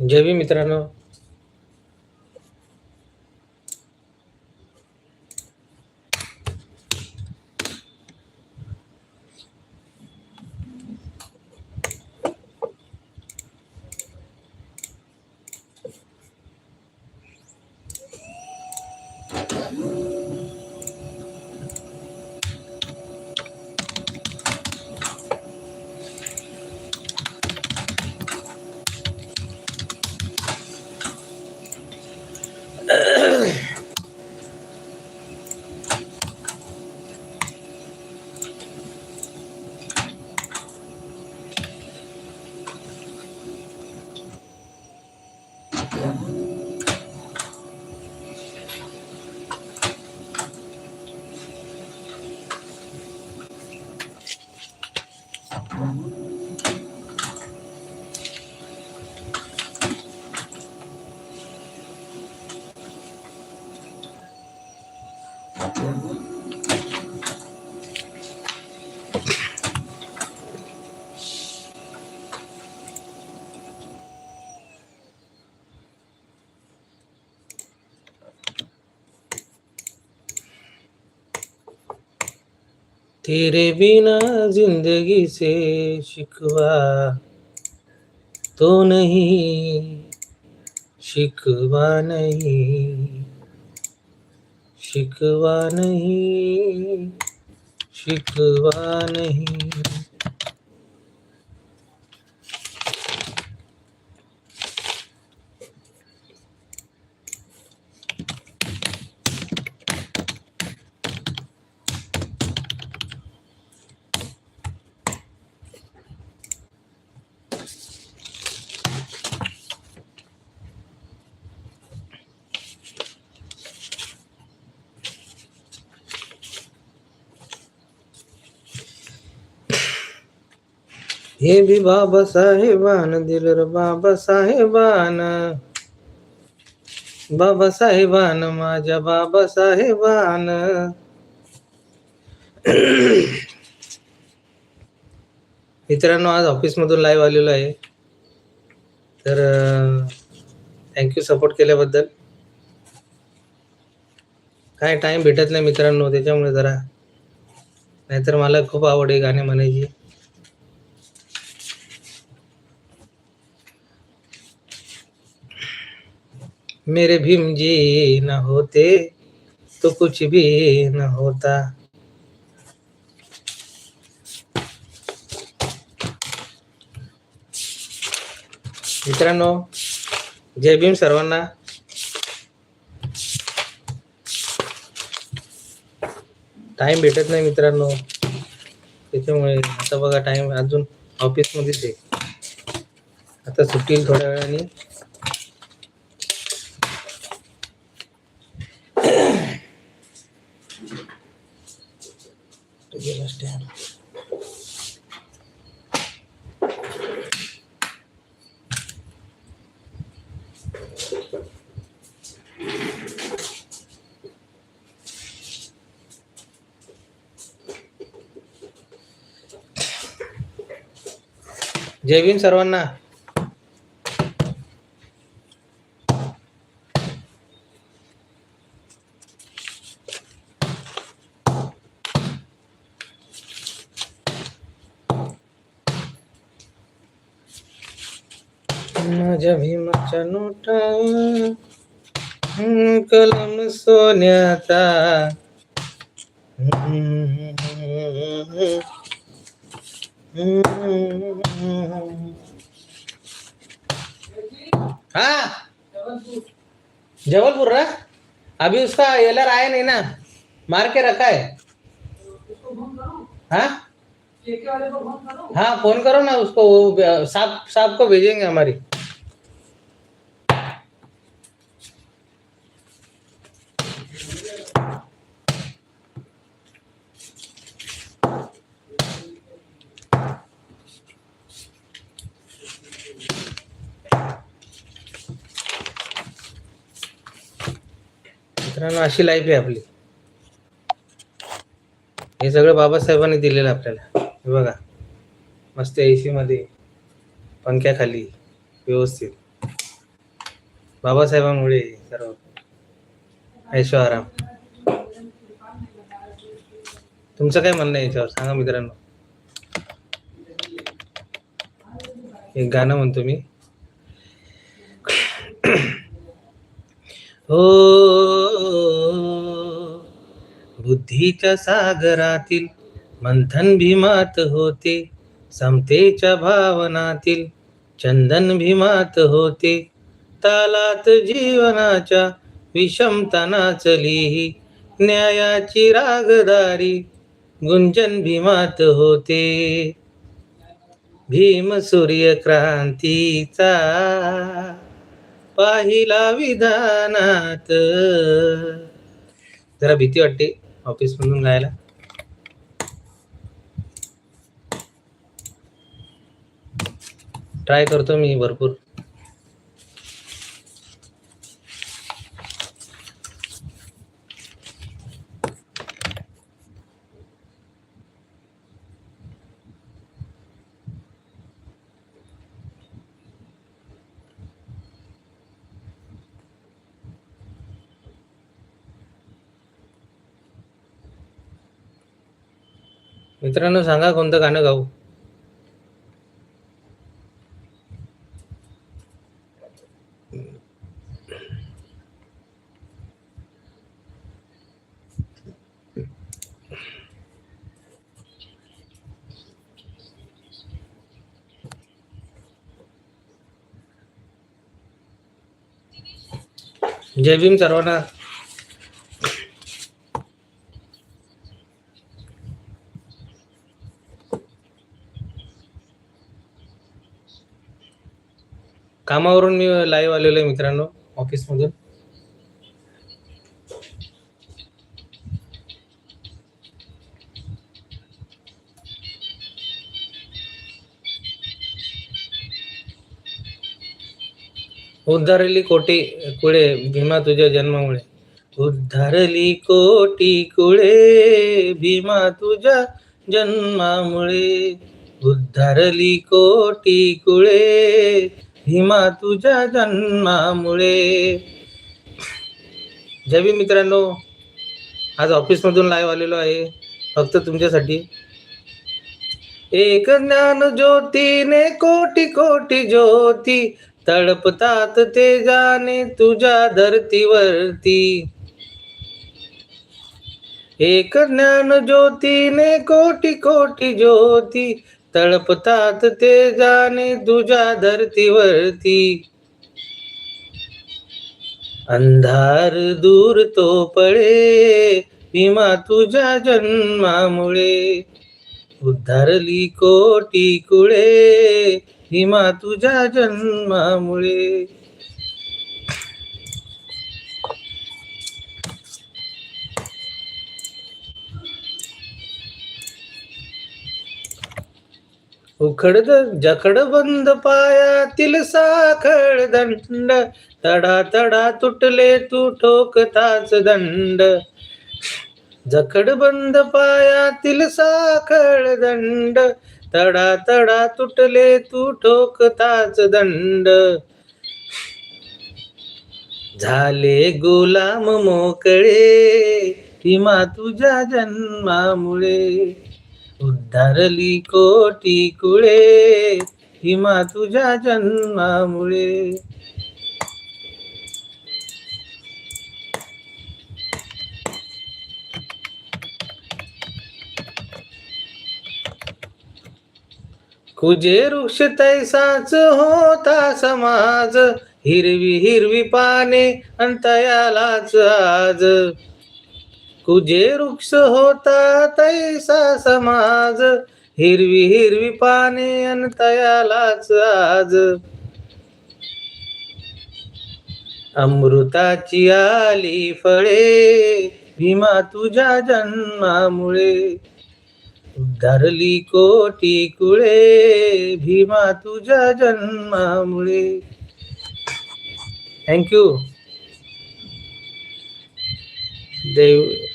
जय भीम मित्रांनो तेरे बिना जिंदगी से शिकवा तो नहीं शिकवा नहीं शिकवा नहीं शिकवा नहीं। हे भी बाबासाहेबान दिलं र बाबासाहेबान बाबासाहेबान माझ्या बाबासाहेबान मित्रांनो आज ऑफिसमधून लाईव्ह आलेलो आहे. तर थँक्यू सपोर्ट केल्याबद्दल. काय टाइम भेटत नाही मित्रांनो त्याच्यामुळे जरा. नाहीतर मला खूप आवड आहे गाणे म्हणायची. मेरे भीम जी न होते तो कुछ भी न होता। मित्रांनो जय भीम सर्वांना। टाइम भेटत नाही मित्रांनो त्याच्यामुळे आता बघा टाइम अजून ऑफिसमध्येच आहे. आता सुट्टी थोड्या वेळाने to give us stand. जय भीम सर्वांना भीमाच्या नोटा हम्म, कलम सोन्याचा हाँ? जबलपुर रहा अभी उसका एलर आया नहीं ना? मार के रखा है। हाँ? हाँ फ़ोन करो ना उसको साहब साहब को भेजेंगे हमारी। मित्रांनो अशी लाईफ आहे आपली. हे सगळं बाबासाहेबांनी दिलेलं आपल्याला. हे बघा. मस्त ए सी मध्ये पंख्याखाली व्यवस्थित. बाबासाहेबांमुळे सर्व. ऐशो आराम तुमचं काय म्हणणं आहे याच्यावर? सांगा मित्रांनो. एक गाणं म्हणतो मी. हो. बुद्धीच्या सागरातील मंथन भीमात होते समतेच्या भावनातील चंदन भीमात होते तालात जीवनाच्या विषमता नाचली न्यायाची रागदारी गुंजन भीमात होते. भीम सूर्य क्रांतीचा पाहिला विधानात. जरा भीती वाटते ऑफिस मधून गायला ट्राय करतो मी भरपूर. मित्रांनो सांगा कोणतं गाणं गाऊ जय भीम सर्वांना कामावरून मी लाईव्ह आलेलो आहे मित्रांनो ऑफिसमधून. उद्धारली कोटी कुळे भीमा तुझ्या जन्मामुळे. उद्धारली कोटी कुळे भीमा तुझ्या जन्मामुळे. उद्धारली कोटी कुळे भीमा तुझ्या जन्मामुळे. जय भीम मित्रांनो आज ऑफिसमधून लाईव्ह आलेलो आहे फक्त तुमच्यासाठी. एक ज्ञान ज्योतीने कोटी कोटी ज्योती तडपतात ते जाणे तुझ्या धरतीवरती. एक ज्ञान ज्योतीने कोटी कोटी ज्योती तळपतात ते जाणे तुझ्या धरतीवरती. अंधार दूर तो पळे भीमा तुझ्या जन्मामुळे. उद्धारली कोटी कुळे भीमा तुझ्या जन्मामुळे. उखड जखड बंद पायातील साखळ दंड तडा तडा तुटले तू ठोकताच दंड. जखड बंद पायातील साखळ दंड तडा तडा तुटले तू ठोकताच दंड. झाले गुलाम मोकळे भीमा तुझ्या जन्मामुळे. उद्धारली कोटी कुळे हिमा तुझ्या जन्मामुळे. कुजे वृक्ष तैसाच होता समाज हिरवी हिरवी पाने अंतयालाच आज. कुजे वृक्ष होता तैसा समाज. हिरवी हिरवी पाने अंतयालाच आज. अमृताची आली फळे भीमा तुझ्या जन्मामुळे. उद्धारली कोटी कुळे भीमा तुझ्या जन्मामुळे. थँक्यू देव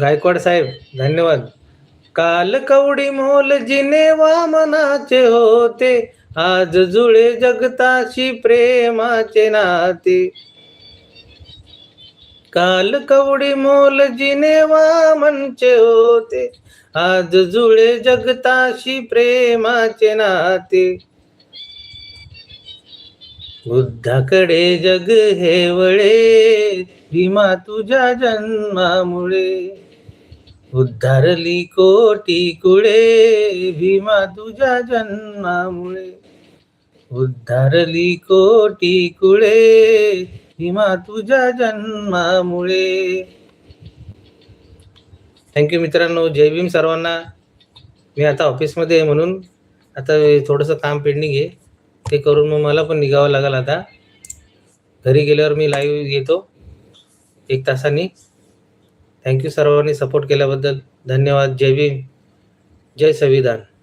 गायकवाड साहेब धन्यवाद. काल कवडी मोल जिने वामनाचे होते आज जुळे जगताशी प्रेमाचे नाते. काल कवडी मोल जिने वामनचे होते आज जुळे जगताशी प्रेमाचे नाते. बुद्धाकडे जग हे वळे भीमा तुझ्या जन्मामुळे. उद्धारली कोटी कुळे भीमा तुझ्या जन्मामुळे. उद्धारली कोटी कुळे भीमा तुझ्या जन्मामुळे. थँक्यू मित्रांनो जय भीम सर्वांना. मी आता ऑफिसमध्ये आहे म्हणून आता थोडंसं काम पेंडिंग आहे. ते करून मग मला पण निघावं लागेल आता. घरी गेल्यावर मी लाईव्ह येतो एक तासाने. थँक्यू सर्वांनी सपोर्ट केल्याबद्दल धन्यवाद. जय भीम. जय संविधान.